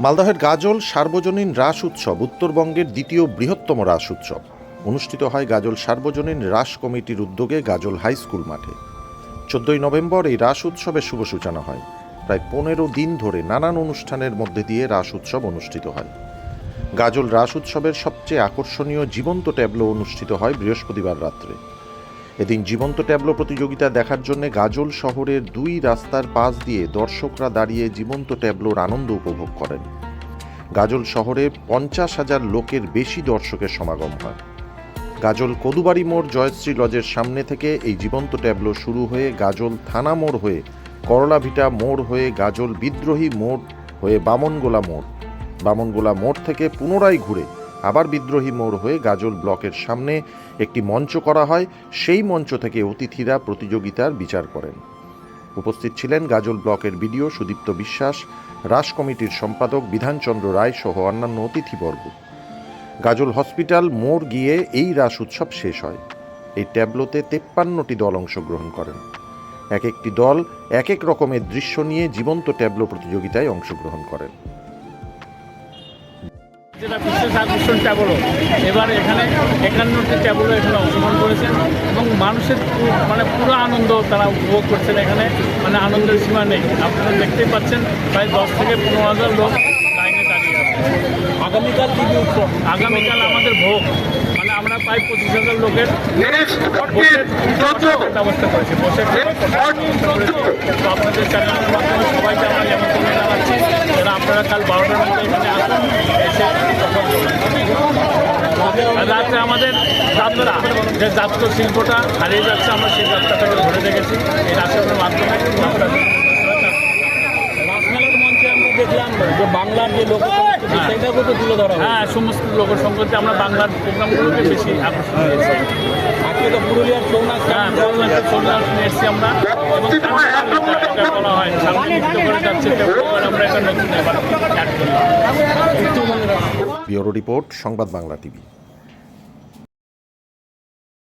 মালদহের গাজল সার্বজনীন রাস উৎসব উত্তরবঙ্গের দ্বিতীয় বৃহত্তম রাস উৎসব। অনুষ্ঠিত হয় গাজল সার্বজনীন রাস কমিটির উদ্যোগে গাজল হাই স্কুল মাঠে। চোদ্দই নভেম্বর এই রাস উৎসবের শুভ সূচনা হয়। প্রায় পনেরো দিন ধরে নানান অনুষ্ঠানের মধ্যে দিয়ে রাস উৎসব অনুষ্ঠিত হয়। গাজল রাস উৎসবের সবচেয়ে আকর্ষণীয় জীবন্ত ট্যাবলো অনুষ্ঠিত হয় বৃহস্পতিবার রাত্রে। এদিন জীবন্ত ট্যাবলো প্রতিযোগিতা দেখার জন্য গাজল শহরের দুই রাস্তার পাশ দিয়ে দর্শকরা দাঁড়িয়ে জীবন্ত ট্যাবলোর আনন্দ উপভোগ করেন। গাজল শহরে পঞ্চাশ হাজার লোকের বেশি দর্শকের সমাগম হয়। গাজল কদুবাড়ি মোড় জয়শ্রী লজের সামনে থেকে এই জীবন্ত ট্যাবলো শুরু হয়ে গাজল থানা মোড় হয়ে করলাভিটা মোড় হয়ে গাজল বিদ্রোহী মোড় হয়ে বামনগোলা মোড়। বামনগোলা মোড় থেকে পুনরায় ঘুরে আবার বিদ্রোহী মোড় হয়ে গাজল ব্লকের সামনে একটি মঞ্চ করা হয়। সেই মঞ্চ থেকে অতিথিরা প্রতিযোগিতার বিচার করেন। উপস্থিত ছিলেন গাজল ব্লকের বিডিও সুদীপ্ত বিশ্বাস রাস কমিটির সম্পাদক বিধানচন্দ্র রায় সহ অন্যান্য অতিথিবর্গ। গাজল হসপিটাল মোড় গিয়ে এই রাস উৎসব শেষ হয়। এই ট্যাবলোতে তেপ্পান্নটি দল অংশগ্রহণ করেন। এক একটি দল এক এক রকমের দৃশ্য নিয়ে জীবন্ত ট্যাবলো প্রতিযোগিতায় অংশগ্রহণ করেন। যেটা বিশেষ আকর্ষণ ট্যাবলো। এবার এখানে একান্নটি ট্যাবলো এখানে অংশগ্রহণ করেছেন এবং মানুষের মানে পুরো আনন্দ তারা উপভোগ করছেন এখানে। মানে আনন্দের সীমা নেই। আপনারা দেখতেই পাচ্ছেন প্রায় দশ থেকে পনেরো হাজার লোক লাইনে দাঁড়িয়ে আছে। আগামীকাল কী উৎসব? আগামীকাল আমাদের ভোগ। মানে আমরা প্রায় পঁচিশ হাজার লোকের ব্যবস্থা করেছি। বসে আপনাদের চ্যানেলের মাধ্যমে সবাইকে আমরা যেমন জানাচ্ছি যারা আপনারা কাল বারোটার মধ্যে এখানে আসুন এসে আর রাত্রে আমাদের যাত্রা যে যাত্রা শিল্পটা হারিয়ে যাচ্ছে আমরা সেই যাত্রাটাকে ধরে রেখেছি। এই রাষ্ট্রের মাধ্যমে আমরা রাসমেলার মঞ্চে আমরা দেখলাম যে বাংলার যে লোক সেটাকে তো তুলে ধরা হ্যাঁ সমস্ত লোক আমরা বাংলার প্রোগ্রামগুলোকে বেশি আকর্ষণ দিয়েছি আজকে তো পুরুলিয়ার চৌনাচ হ্যাঁ নিয়ে এসেছি আমরা। বলা হয় সামনে করে যাচ্ছে আমরা একটা নতুন এবার ব্যুরো রিপোর্ট সংবাদ বাংলা টিভি।